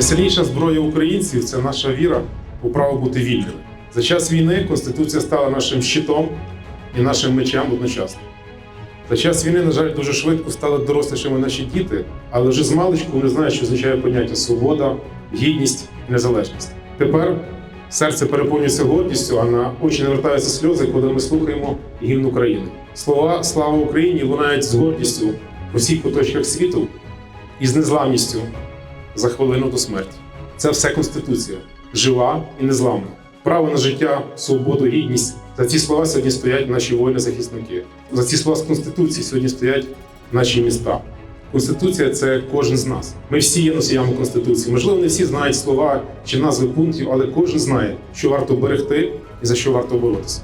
Найсильніша зброя українців це наша віра у право бути вільними. За час війни Конституція стала нашим щитом і нашим мечем одночасно. За час війни, на жаль, дуже швидко стали дорослішими наші діти, але вже з маличку вони знають, що означає поняття свобода, гідність і незалежність. Тепер серце переповнюється гордістю, а на очі навертаються сльози, коли ми слухаємо гімн України. Слова Слава Україні лунають з гордістю в усіх куточках світу і з незламністю за хвилину до смерті. Це все Конституція, жива і незламна. Право на життя, свободу, гідність. За ці слова сьогодні стоять наші воїни-захисники. За ці слова з Конституції сьогодні стоять наші міста. Конституція це кожен з нас. Ми всі є носіями Конституції. Можливо, не всі знають слова чи назви пунктів, але кожен знає, що варто берегти і за що варто боротися.